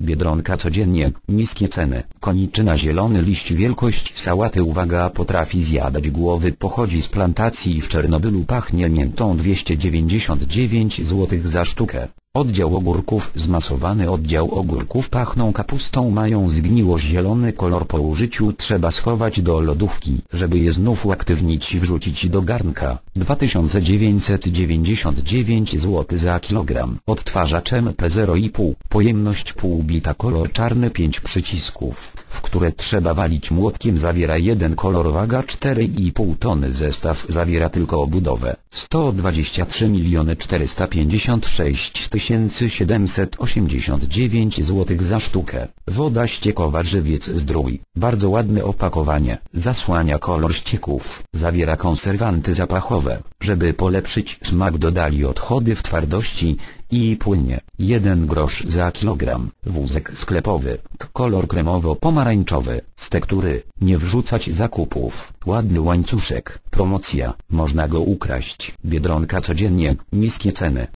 Biedronka codziennie, niskie ceny. Koniczyna zielony liść wielkość sałaty uwaga potrafi zjadać głowy pochodzi z plantacji w Czernobylu pachnie miętą 299 zł za sztukę. Oddział ogórków zmasowany oddział ogórków pachną kapustą mają zgniłość zielony kolor. Po użyciu trzeba schować do lodówki żeby je znów uaktywnić i wrzucić do garnka. 2999 zł za kilogram. Odtwarzacz MP0,5 pojemność pół bita kolor czarny 5 przycisków które trzeba walić młotkiem zawiera jeden kolor waga 4,5 tony zestaw zawiera tylko obudowę 123 miliony 456 tysięcy 1789 zł za sztukę. Woda ściekowa żywiec zdrój. Bardzo ładne opakowanie. Zasłania kolor ścieków. Zawiera konserwanty zapachowe. Żeby polepszyć smak dodali odchody w twardości i płynie. 1 grosz za kilogram. Wózek sklepowy. Kolor kremowo-pomarańczowy. Z tektury. Nie wrzucać zakupów. Ładny łańcuszek. Promocja. Można go ukraść. Biedronka codziennie. Niskie ceny.